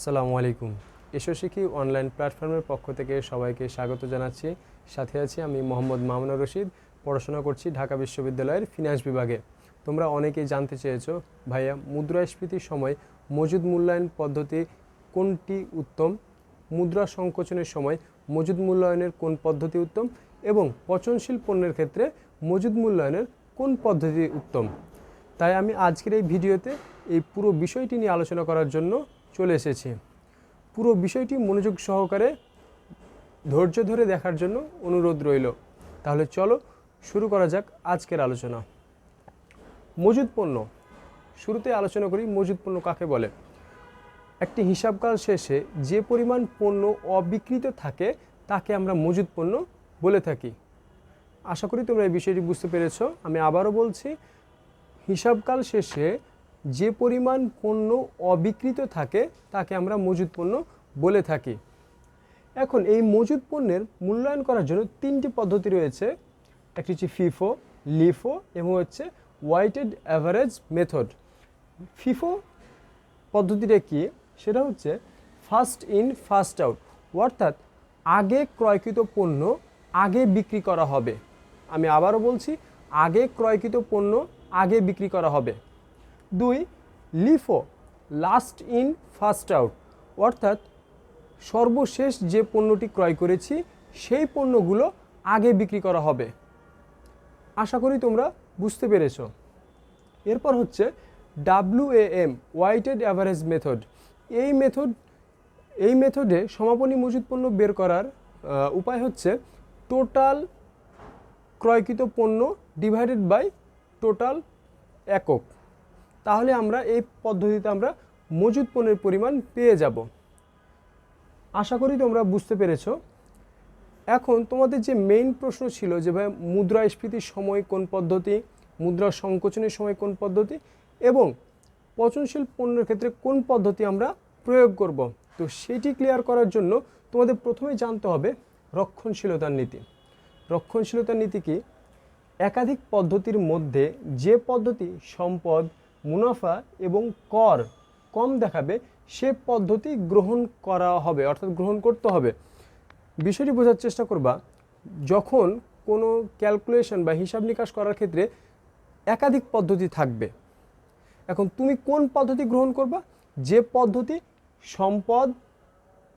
আসসালামু আলাইকুম। এসো শিখি অনলাইন প্ল্যাটফর্মের পক্ষ থেকে সবাইকে স্বাগত জানাচ্ছি। সাথে আছি আমি মোহাম্মদ মামুনুর রশিদ। পড়াশোনা করছি ঢাকা বিশ্ববিদ্যালয়ের ফিনান্স বিভাগে। তোমরা অনেকেই জানতে চেয়েছো, ভাইয়া মুদ্রাস্ফীতির সময় মজুদ মূল্যায়ন পদ্ধতি কোনটি উত্তম? মুদ্রা সংকোচনের সময় মজুদ মূল্যায়নের কোন পদ্ধতি উত্তম? এবং পচনশীল পণ্যের ক্ষেত্রে মজুদ মূল্যায়নের কোন পদ্ধতি উত্তম? তাই আমি আজকের এই ভিডিওতে এই পুরো বিষয়টি নিয়ে আলোচনা করার জন্য চলে এসেছে। পুরো বিষয়টি মনোযোগ সহকারে, ধৈর্য ধরে দেখার জন্য অনুরোধ রইল। তাহলে চলো শুরু করা যাক আজকের আলোচনা। মজুদ পণ্য। শুরুতে আলোচনা করি মজুদ পণ্য কাকে বলে। একটি হিসাবকাল শেষে যে পরিমাণ পণ্য অবিকৃত থাকে, তাকে আমরা মজুদ পণ্য বলে থাকি। আশা করি তোমরা এই বিষয়টি বুঝতে পেরেছ। আমি আবারও বলছি, হিসাবকাল শেষে যে পরিমাণ পণ্য অবিকৃত থাকে, তাকে আমরা মজুদ পণ্য বলে থাকি। এখন এই মজুদ পণ্যের মূল্যায়ন করার জন্য তিনটি পদ্ধতি রয়েছে। একটি হচ্ছে ফিফো লিফো এবং হচ্ছে ওয়াইটেড অ্যাভারেজ মেথড ফিফো পদ্ধতিটা কী? সেটা হচ্ছে ফার্স্ট ইন ফার্স্ট আউট অর্থাৎ আগে ক্রয়কৃত পণ্য আগে বিক্রি করা হবে। আমি আবারও বলছি, আগে ক্রয়কৃত পণ্য আগে বিক্রি করা হবে। দুই LIFO last in first out অর্থাৎ সর্বশেষ যে পণ্যটি ক্রয় করেছি, সেই পণ্যগুলো আগে বিক্রি করা হবে। আশা করি তোমরা বুঝতে পেরেছ। এরপর হচ্ছে W M weighted average method এই মেথড এই মেথডে সমাপনী মজুদ পণ্য বের করার উপায় হচ্ছে টোটাল ক্রয়কৃত পণ্য ডিভাইডেড বাই টোটাল একক। তাহলে আমরা এই পদ্ধতিতে আমরা মজুদ পণ্যের পরিমাণ পেয়ে যাব। আশা করি তোমরা বুঝতে পেরেছ। এখন তোমাদের যে মেইন প্রশ্ন ছিল যে ভাই মুদ্রাস্ফীতির সময় কোন পদ্ধতি, মুদ্রা সংকোচনের সময় কোন পদ্ধতি এবং পচনশীল পণ্যের ক্ষেত্রে কোন পদ্ধতি আমরা প্রয়োগ করব, তো সেটি ক্লিয়ার করার জন্য তোমাদের প্রথমে জানতে হবে রক্ষণশীলতার নীতি। রক্ষণশীলতার নীতি কি? একাধিক পদ্ধতির মধ্যে যে পদ্ধতি সম্পদ মুনাফা এবং কর কম দেখাবে, সে পদ্ধতি গ্রহণ করা হবে, অর্থাৎ গ্রহণ করতে হবে। বিষয়টি বোঝার চেষ্টা করবা, যখন কোনো ক্যালকুলেশন বা হিসাব নিকাশ করার ক্ষেত্রে একাধিক পদ্ধতি থাকবে। এখন তুমি কোন পদ্ধতি গ্রহণ করবা? যে পদ্ধতি সম্পদ,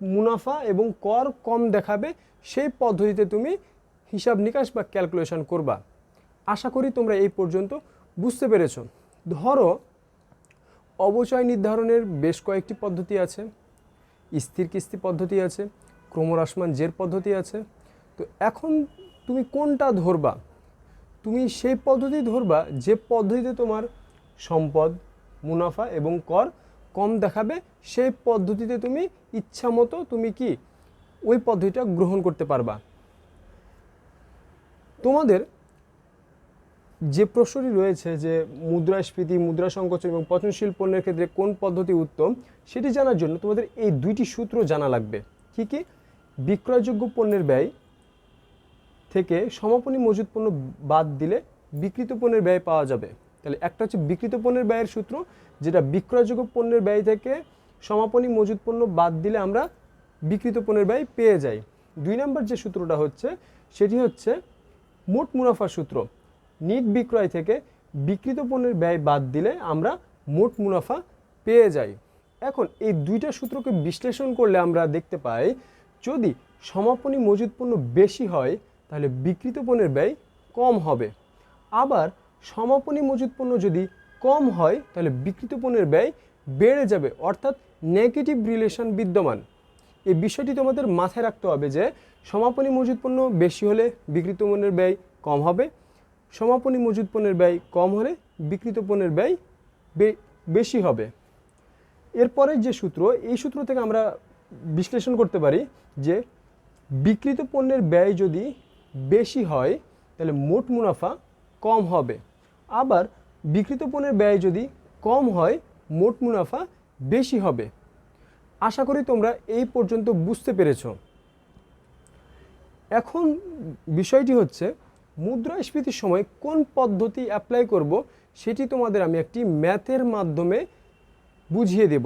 মুনাফা এবং কর কম দেখাবে, সেই পদ্ধতিতে তুমি হিসাব নিকাশ বা ক্যালকুলেশন করবা। আশা করি তোমরা এই পর্যন্ত বুঝতে পেরেছ। ধরো, অবচয় নির্ধারণের বেশ কয়েকটি পদ্ধতি আছে। স্থির কিস্তি পদ্ধতি আছে, ক্রমহ্রাসমান জের পদ্ধতি আছে। তো এখন তুমি কোনটা ধরবা? তুমি সেই পদ্ধতি ধরবা, যে পদ্ধতিতে তোমার সম্পদ, মুনাফা এবং কর কম দেখাবে, সেই পদ্ধতিতে তুমি ইচ্ছা মতো তুমি কি ওই পদ্ধতিটা গ্রহণ করতে পারবা। তোমাদের যে প্রশ্নটি রয়েছে যে মুদ্রাস্ফীতি মুদ্রা সংকোচন এবং পচনশীল পণ্যের ক্ষেত্রে কোন পদ্ধতি উত্তম, সেটি জানার জন্য তোমাদের এই দুইটি সূত্র জানা লাগবে। কি কি? বিক্রয়যোগ্য পণ্যের ব্যয় থেকে সমাপনী মজুদ পণ্য বাদ দিলে বিকৃত পণ্যের ব্যয় পাওয়া যাবে। তাহলে একটা হচ্ছে বিকৃত পণ্যের ব্যয়ের সূত্র, যেটা বিক্রয়যোগ্য পণ্যের ব্যয় থেকে সমাপনী মজুদ পণ্য বাদ দিলে আমরা বিকৃত পণ্যের ব্যয় পেয়ে যাই। দুই নম্বর যে সূত্রটা হচ্ছে, সেটি হচ্ছে মোট মুনাফার সূত্র। নিট বিক্রয় থেকে বিকৃত পণ্যের ব্যয় বাদ দিলে আমরা মোট মুনাফা পেয়ে যাই। এখন এই দুইটা সূত্রকে বিশ্লেষণ করলে আমরা দেখতে পাই, যদি সমাপনী মজুদ পণ্য বেশি হয়, তাহলে বিকৃত পণ্যের ব্যয় কম হবে। আবার সমাপনী মজুদ পণ্য যদি কম হয়, তাহলে বিকৃত পণ্যের ব্যয় বেড়ে যাবে, অর্থাৎ নেগেটিভ রিলেশন বিদ্যমান। এই বিষয়টি তোমাদের মাথায় রাখতে হবে যে, সমাপনী মজুদ পণ্য বেশি হলে বিকৃত পণ্যের ব্যয় কম হবে সমাপনী মজুদ পণ্যের ব্যয় কম হলে বিকৃত পণ্যের ব্যয় বেশি হবে। এরপরের যে সূত্র, এই সূত্র থেকে আমরা বিশ্লেষণ করতে পারি যে বিকৃত পণ্যের ব্যয় যদি বেশি হয়, তাহলে মোট মুনাফা কম হবে। আবার বিকৃত পণ্যের ব্যয় যদি কম হয়, মোট মুনাফা বেশি হবে। আশা করি তোমরা এই পর্যন্ত বুঝতে পেরেছ। এখন বিষয়টি হচ্ছে মুদ্রাস্ফীতির সময় কোন পদ্ধতি অ্যাপ্লাই করব সেটি তোমাদের আমি একটি ম্যাথের মাধ্যমে বুঝিয়ে দেব।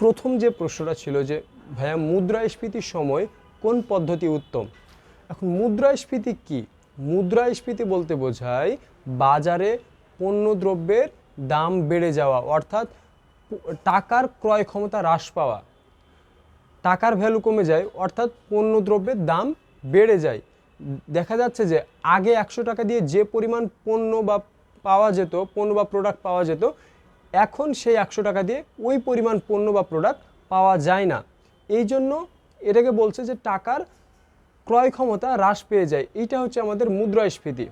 প্রথম যে প্রশ্নটা ছিল যে, ভাইয়া মুদ্রাস্ফীতির সময় কোন পদ্ধতি উত্তম? এখন মুদ্রাস্ফীতি কি? মুদ্রাস্ফীতি বলতে বোঝায় বাজারে পণ্যদ্রব্যের দাম বেড়ে যাওয়া, অর্থাৎ টাকার ক্রয় ক্ষমতা হ্রাস পাওয়া। টাকার ভ্যালু কমে যায়, অর্থাৎ পণ্যদ্রব্যের দাম বেড়ে যায়। দেখা যাচ্ছে যে, আগে একশো টাকা দিয়ে যে পরিমাণ পণ্য বা পাওয়া যেত, পণ্য বা প্রোডাক্ট পাওয়া যেত এখন সেই একশো টাকা দিয়ে ওই পরিমাণ পণ্য বা প্রোডাক্ট পাওয়া যায় না। এই জন্য এটাকে বলছে যে টাকার ক্রয় ক্ষমতা হ্রাস পেয়ে যায়। এইটা হচ্ছে আমাদের মুদ্রাস্ফীতি।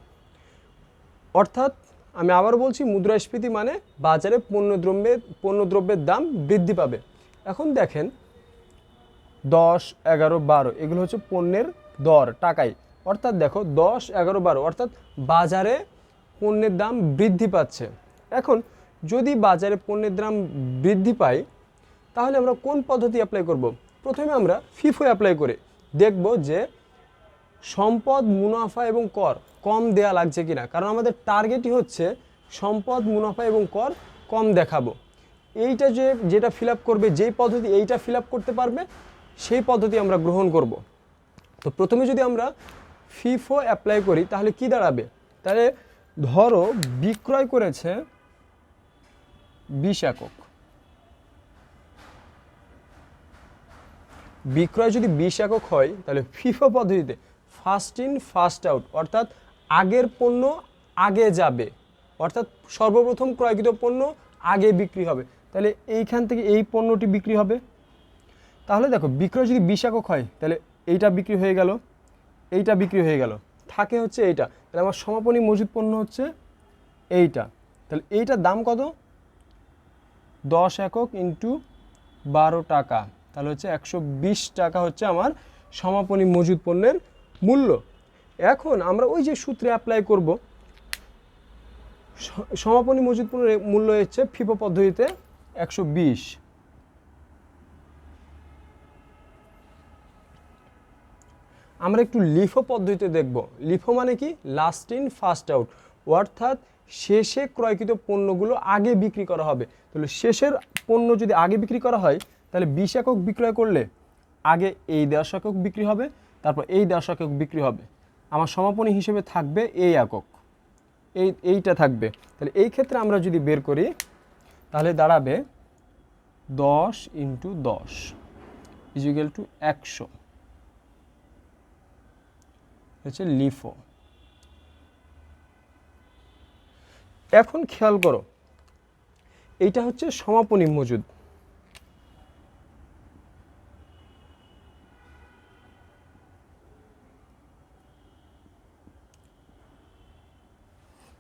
অর্থাৎ আমি আবার বলছি, মুদ্রাস্ফীতি মানে বাজারে পণ্যদ্রব্যের পণ্যদ্রব্যের দাম বৃদ্ধি পাবে। এখন দেখেন, দশ, এগারো, বারো, এগুলো হচ্ছে পণ্যের দর টাকায়। অর্থাৎ দেখো, দশ, এগারো, বারো, অর্থাৎ বাজারে পণ্যের দাম বৃদ্ধি পাচ্ছে। এখন যদি বাজারে পণ্যের দাম বৃদ্ধি পায়, তাহলে আমরা কোন পদ্ধতি অ্যাপ্লাই করব? প্রথমে আমরা ফিফো অ্যাপ্লাই করে দেখব যে সম্পদ মুনাফা এবং কর কম দেয়া লাগছে কিনা। কারণ আমাদের টার্গেটই হচ্ছে সম্পদ মুনাফা এবং কর কম দেখাবো। এইটা যে, যেটা ফিল করবে, যেই পদ্ধতি এইটা ফিল করতে পারবে, সেই পদ্ধতি আমরা গ্রহণ করব। তো প্রথমে যদি আমরা ফিফো অ্যাপ্লাই করি, তাহলে কি দাঁড়াবে? তাহলে ধরো বিক্রয় করেছে বিশ একক। বিক্রয় যদি বিশ একক হয়, তাহলে ফিফা পদ্ধতিতে ফার্স্ট ইন ফার্স্ট আউট অর্থাৎ আগের পণ্য আগে যাবে। অর্থাৎ সর্বপ্রথম ক্রয়কৃত পণ্য আগে বিক্রি হবে। তাহলে এইখান থেকে এই পণ্যটি বিক্রি হবে। তাহলে দেখো, বিক্রয় যদি বিশ একক হয়, তাহলে এইটা বিক্রি হয়ে গেল, এইটা বিক্রি হয়ে গেল। থাকে হচ্ছে এইটা। তাহলে আমার সমাপনী মজুদ পণ্য হচ্ছে এইটা। তাহলে এইটার দাম কত? দশ একক ইন্টু বারো টাকা। তাহলে হচ্ছে একশো বিশ টাকা হচ্ছে আমার সমাপনী মজুদ পণ্যের মূল্য। এখন আমরা ওই যে সূত্রে অ্যাপ্লাই করব সমাপনী মজুদ পণ্যের মূল্য হচ্ছে ফিফো পদ্ধতিতে একশো বিশ। আমরা একটু লিফো পদ্ধতিতে দেখব। লিফো মানে কি? লাস্ট ইন ফার্স্ট আউট অর্থাৎ শেষে ক্রয়কৃত পণ্যগুলো আগে বিক্রি করা হবে। তাহলে শেষের পণ্য যদি আগে বিক্রি করা হয়, তাহলে বিশ একক বিক্রয় করলে আগে এই দশ একক বিক্রি হবে, তারপর এই দশ একক বিক্রি হবে। আমার সমাপনী হিসেবে থাকবে এই একক। এই, এইটা থাকবে। তাহলে এই ক্ষেত্রে আমরা যদি বের করি, তাহলে দাঁড়াবে দশ ইন্টু দশ ইজিক্যাল টু একশো। হচ্ছে লিফো। এখন খেয়াল করো, এইটা হচ্ছে সমাপনী মজুদ।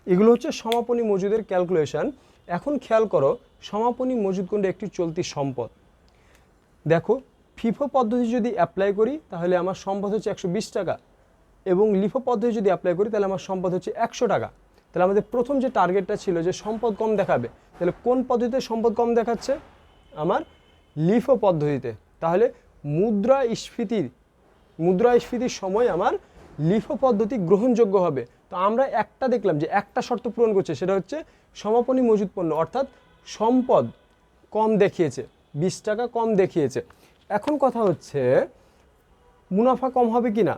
এগুলো হচ্ছে সমাপনী মজুদের ক্যালকুলেশন। এখন খেয়াল করো, সমাপনী মজুদ কোনটা, একটি চলতি সম্পদ। দেখো, ফিফো পদ্ধতি যদি অ্যাপ্লাই করি, তাহলে আমার সম্পদ হচ্ছে একশো বিশ টাকা। এবং লিফো পদ্ধতি যদি অ্যাপ্লাই করি, তাহলে আমার সম্পদ হচ্ছে একশো টাকা। তাহলে আমাদের প্রথম যে টার্গেটটা ছিল যে সম্পদ কম দেখাবে, তাহলে কোন পদ্ধতিতে সম্পদ কম দেখাচ্ছে? আমার লিফো পদ্ধতিতে তাহলে মুদ্রা স্ফীতির মুদ্রাস্ফীতির সময় আমার লিফো পদ্ধতি গ্রহণযোগ্য হবে। তো আমরা একটা দেখলাম যে একটা শর্ত পূরণ করছে, সেটা হচ্ছে সমাপনী মজুদ পণ্য, অর্থাৎ সম্পদ কম দেখিয়েছে, বিশ টাকা কম দেখিয়েছে। এখন কথা হচ্ছে, মুনাফা কম হবে কি না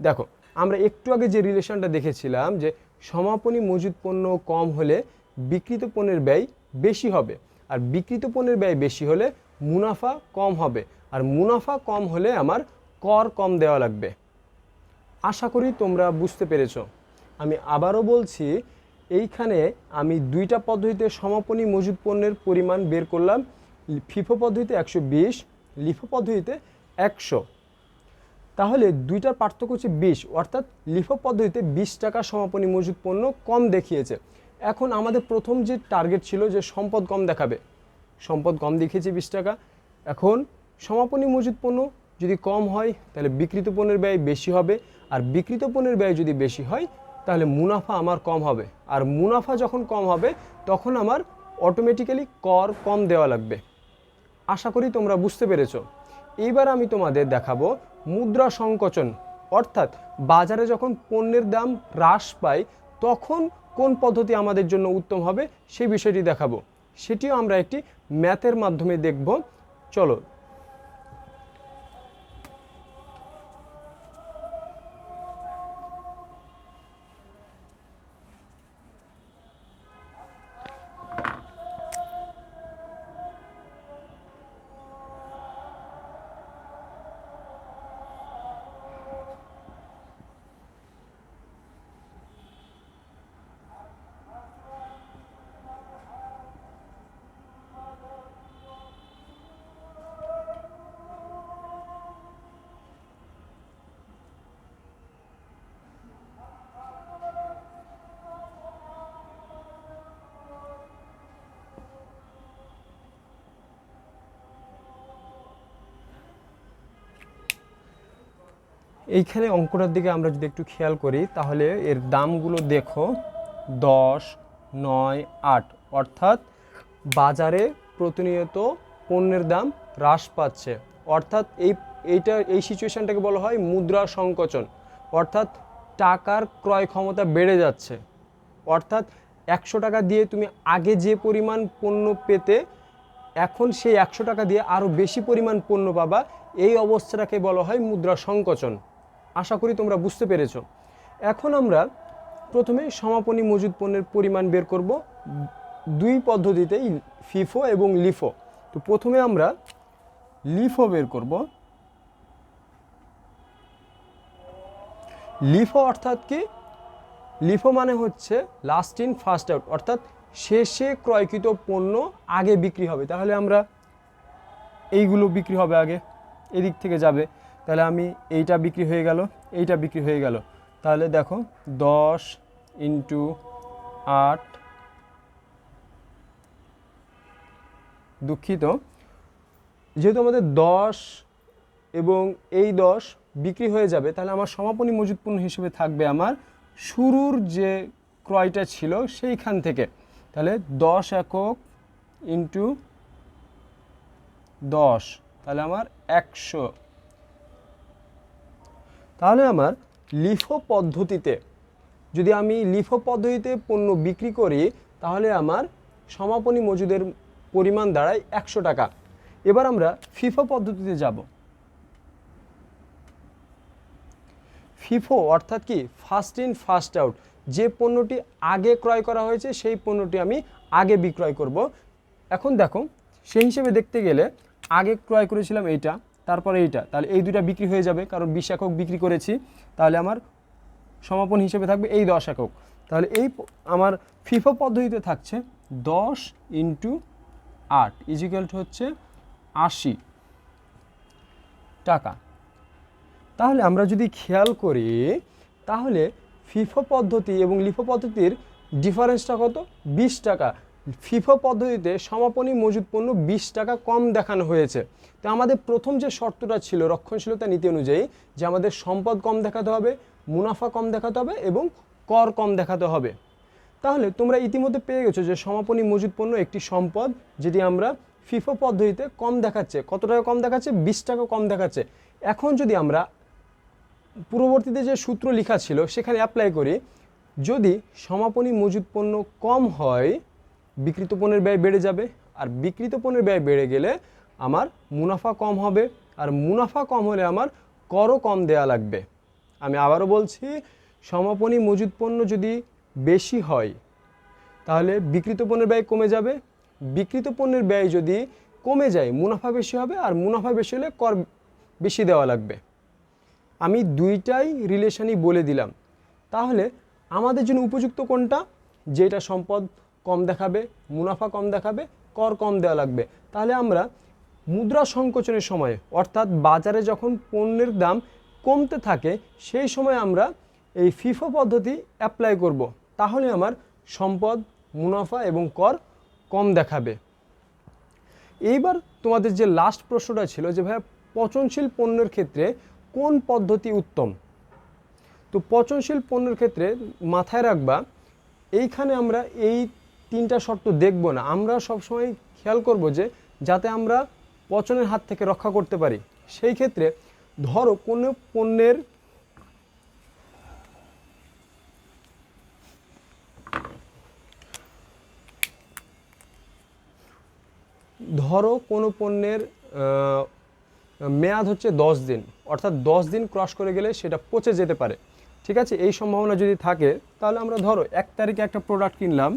দেখো, আমরা একটু আগে যে রিলেশনটা দেখেছিলাম যে সমাপনী মজুদ পণ্য কম হলে বিক্রিত পণ্যের ব্যয় বেশি হবে। আর বিক্রিত পণ্যের ব্যয় বেশি হলে মুনাফা কম হবে। আর মুনাফা কম হলে আমার কর কম দেওয়া লাগবে। আশা করি তোমরা বুঝতে পেরেছ। আমি আবারও বলছি, এইখানে আমি দুইটা পদ্ধতিতে সমাপনী মজুদ পণ্যের পরিমাণ বের করলাম। ফিফো পদ্ধতিতে একশো বিশ, লিফো পদ্ধতিতে একশো। তাহলে দুইটার পার্থক্য হচ্ছে বিশ, অর্থাৎ লিফো পদ্ধতিতে বিশ টাকা সমাপনী মজুদ পণ্য কম দেখিয়েছে। এখন আমাদের প্রথম যে টার্গেট ছিল যে সম্পদ কম দেখাবে, সম্পদ কম দেখিয়েছে বিশ টাকা। এখন সমাপনী মজুদ পণ্য যদি কম হয়, তাহলে বিকৃত পণ্যের ব্যয় বেশি হবে। আর বিকৃত পণ্যের ব্যয় যদি বেশি হয়, তাহলে মুনাফা আমার কম হবে। আর মুনাফা যখন কম হবে, তখন আমার অটোমেটিক্যালি কর কম দেওয়া লাগবে। আশা করি তোমরা বুঝতে পেরেছ। এইবার আমি তোমাদের দেখাবো মুদ্রা সংকোচন, অর্থাৎ বাজারে যখন পণ্যের দাম হ্রাস পায়, তখন কোন পদ্ধতি আমাদের জন্য উত্তম হবে সেই বিষয়টি দেখাবো। সেটিও আমরা একটি ম্যাথের মাধ্যমে দেখব। চলো এইখানে অঙ্কটার দিকে আমরা যদি একটু খেয়াল করি, তাহলে এর দামগুলো দেখো, দশ, নয়, আট। অর্থাৎ বাজারে প্রতিনিয়ত পণ্যের দাম হ্রাস পাচ্ছে। অর্থাৎ এই, এইটা, এই সিচুয়েশানটাকে বলা হয় মুদ্রা সংকোচন। অর্থাৎ টাকার ক্রয় ক্ষমতা বেড়ে যাচ্ছে। অর্থাৎ একশো টাকা দিয়ে তুমি আগে যে পরিমাণ পণ্য পেতে, এখন সেই একশো টাকা দিয়ে আরও বেশি পরিমাণ পণ্য পাবা, এই অবস্থাটাকে বলা হয় মুদ্রা সংকোচন। আশা করি তোমরা বুঝতে পেরেছ। এখন আমরা প্রথমে সমাপনী মজুদ পণ্যের পরিমাণ বের করব দুই পদ্ধতিতেই ফিফো এবং লিফো। তো প্রথমে আমরা লিফো বের করব। লিফো অর্থাৎ কি? লিফো মানে হচ্ছে লাস্ট ইন ফার্স্ট আউট অর্থাৎ শেষে ক্রয়কৃত পণ্য আগে বিক্রি হবে। তাহলে আমরা এইগুলো বিক্রি হবে আগে, এদিক থেকে যাবে। তাহলে আমি এইটা বিক্রি হয়ে গেল, এইটা বিক্রি হয়ে গেল। তাহলে দেখো, দশ ইন্টু আট দুঃখিত। যেহেতু আমাদের দশ এবং এই দশ বিক্রি হয়ে যাবে, তাহলে আমার সমাপনী মজুদ পণ্য হিসেবে থাকবে আমার শুরুর যে ক্রয়টা ছিল সেইখান থেকে। তাহলে দশ একক ইন্টু দশ, তাহলে আমার একশো তাহলে আমার লিফো পদ্ধতিতে যদি আমি লিফো পদ্ধতিতে পণ্য বিক্রি করি, তাহলে আমার সমাপনী মজুদের পরিমাণ দাঁড়ায় একশো টাকা। এবার আমরা ফিফো পদ্ধতিতে যাব। ফিফো অর্থাৎ কি? First in, first out. যে পণ্যটি আগে ক্রয় করা হয়েছে, সেই পণ্যটি আমি আগে বিক্রয় করব। এখন দেখো, সেই হিসেবে দেখতে গেলে আগে ক্রয় করেছিলাম এইটা। তারপরে এইটা। তাহলে এই দুটা বিক্রি হয়ে যাবে, কারণ বিশ একক বিক্রি করেছি, তাহলে আমার সমাপন হিসেবে থাকবে এই দশ একক। তাহলে এই আমার ফিফো পদ্ধতিতে থাকছে দশ ইন্টু আট ইজিক্যাল হচ্ছে আশি টাকা। তাহলে আমরা যদি খেয়াল করি, তাহলে ফিফো পদ্ধতি এবং লিফো পদ্ধতির ডিফারেন্সটা কত? বিশ টাকা। ফিফো পদ্ধতিতে সমাপনী মজুদ পণ্য বিশ টাকা কম দেখানো হয়েছে। তো আমাদের প্রথম যে শর্তটা ছিল, রক্ষণশীলতা নীতি অনুযায়ী যে আমাদের সম্পদ কম দেখাতে হবে, মুনাফা কম দেখাতে হবে এবং কর কম দেখাতে হবে। তাহলে তোমরা ইতিমধ্যে পেয়ে গেছো যে সমাপনী মজুদ পণ্য একটি সম্পদ যেটি আমরা ফিফো পদ্ধতিতে কম দেখাচ্ছে। কত টাকা কম দেখাচ্ছে? বিশ টাকা কম দেখাচ্ছে। এখন যদি আমরা পূর্ববর্তীতে যে সূত্র লেখা ছিল, সেখানে অ্যাপ্লাই করি, যদি সমাপনী মজুদ পণ্য কম হয় বিকৃত পণ্যের ব্যয় বেড়ে যাবে। আর বিকৃত পণ্যের ব্যয় বেড়ে গেলে আমার মুনাফা কম হবে। আর মুনাফা কম হলে আমার করও কম দেয়া লাগবে। আমি আবারও বলছি, সমাপনী মজুদ পণ্য যদি বেশি হয়, তাহলে বিকৃত পণ্যের ব্যয় কমে যাবে। বিকৃত পণ্যের ব্যয় যদি কমে যায়, মুনাফা বেশি হবে আর মুনাফা বেশি হলে কর বেশি দেওয়া লাগবে। আমি দুইটাই রিলেশনই বলে দিলাম। তাহলে আমাদের জন্য উপযুক্ত কোনটা? যেটা সম্পদ কম দেখাবে, মুনাফা কম দেখাবে, কর কম দেওয়া লাগবে। তাহলে আমরা মুদ্রা সংকোচনের সময়, অর্থাৎ বাজারে যখন পণ্যের দাম কমতে থাকে, সেই সময় আমরা এই ফিফো পদ্ধতি অ্যাপ্লাই করব। তাহলে আমার সম্পদ, মুনাফা এবং কর কম দেখাবে। এইবার তোমাদের যে লাস্ট প্রশ্নটা ছিল যে, ভাইয়া, পচনশীল পণ্যের ক্ষেত্রে কোন পদ্ধতি উত্তম? তো পচনশীল পণ্যের ক্ষেত্রে মাথায় রাখবা, এইখানে আমরা এই তিনটা শর্ত দেখব না। আমরা সবসময় খেয়াল করব যে যাতে আমরা পচনের হাত থেকে রক্ষা করতে পারি। সেই ক্ষেত্রে ধরো কোনো পণ্যের ধরো কোনো পণ্যের মেয়াদ হচ্ছে দশ দিন। অর্থাৎ দশ দিন ক্রস করে গেলে সেটা পচে যেতে পারে। ঠিক আছে? এই সম্ভাবনা যদি থাকে, তাহলে আমরা ধরো এক তারিখে একটা প্রোডাক্ট কিনলাম।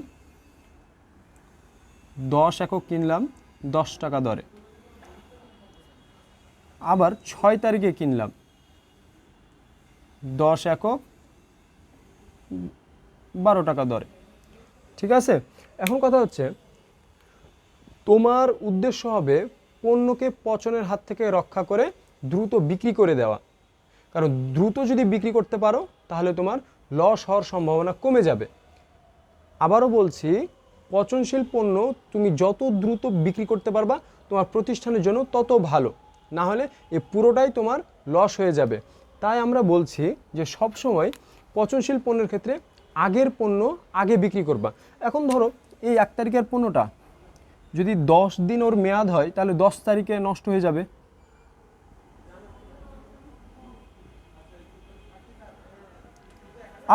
দশ একক কিনলাম, দশ টাকা দরে। আবার ছয় তারিখে কিনলাম, দশ একক, বারো টাকা দরে। ঠিক আছে? এখন কথা হচ্ছে, তোমার উদ্দেশ্য হবে পণ্যকে পচনের হাত থেকে রক্ষা করে দ্রুত বিক্রি করে দেওয়া। কারণ দ্রুত যদি বিক্রি করতে পারো, তাহলে তোমার লস হওয়ার সম্ভাবনা কমে যাবে। আবারও বলছি পচনশীল পণ্য তুমি যত দ্রুত বিক্রি করতে পারবা, তোমার প্রতিষ্ঠানের জন্য তত ভালো। না হলে এ পুরোটাই তোমার লস হয়ে যাবে। তাই আমরা বলছি যে সব সময় পচনশীল পণ্যের ক্ষেত্রে আগের পণ্য আগে বিক্রি করবা। এখন ধরো, এই এক তারিখের পণ্যটা, যদি দশ দিন ওর মেয়াদ হয়, তাহলে দশ তারিখে নষ্ট হয়ে যাবে।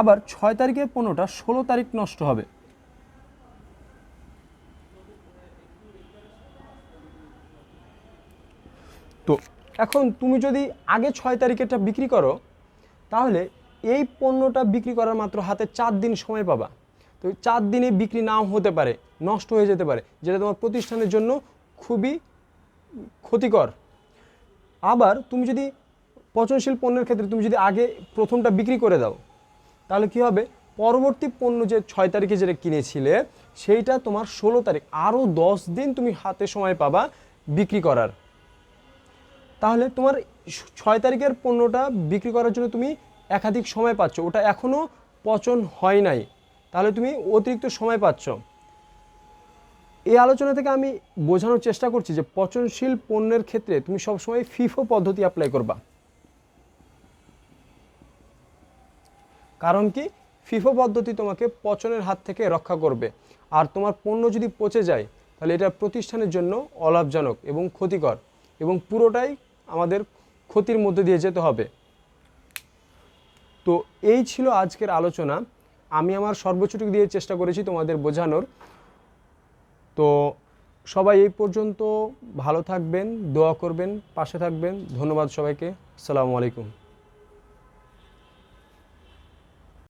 আবার ছয় তারিখের পণ্যটা ষোলো তারিখ নষ্ট হবে। তো এখন তুমি যদি আগে ছয় তারিখেরটা বিক্রি করো, তাহলে এই পণ্যটা বিক্রি করার মাত্র হাতে চার দিন সময় পাবা। তো চার দিনে বিক্রি নাও হতে পারে, নষ্ট হয়ে যেতে পারে, যেটা তোমার প্রতিষ্ঠানের জন্য খুবই ক্ষতিকর। আবার তুমি যদি পচনশীল পণ্যের ক্ষেত্রে তুমি যদি আগে প্রথমটা বিক্রি করে দাও, তাহলে কি হবে? পরবর্তী পণ্য যে ছয় তারিখে যেটা কিনেছিলে, সেইটা তোমার ষোলো তারিখ আরও দশ দিন তুমি হাতে সময় পাবা বিক্রি করার। তাহলে তোমার ছয় তারিখের পণ্যটা বিক্রি করার জন্য তুমি একাধিক সময় পাচ্ছ। ওটা এখনও পচন হয় নাই। তাহলে তুমি অতিরিক্ত সময় পাচ্ছ। এই আলোচনা থেকে আমি বোঝানোর চেষ্টা করছি যে পচনশীল পণ্যের ক্ষেত্রে তুমি সবসময় ফিফো পদ্ধতি অ্যাপ্লাই করবা। কারণ কি? ফিফো পদ্ধতি তোমাকে পচনের হাত থেকে রক্ষা করবে। আর তোমার পণ্য যদি পচে যায়, তাহলে এটা প্রতিষ্ঠানের জন্য অলাভজনক এবং ক্ষতিকর এবং পুরোটাই আমাদের ক্ষতির মধ্যে দিয়ে যেতে হবে। তো এই ছিল আজকের আলোচনা। আমি আমার সর্বোচ্চটুকু দিয়ে চেষ্টা করেছি তোমাদের বোঝানোর। তো সবাই এই পর্যন্ত ভালো থাকবেন, দোয়া করবেন, পাশে থাকবেন। ধন্যবাদ সবাইকে। আসসালামু আলাইকুম।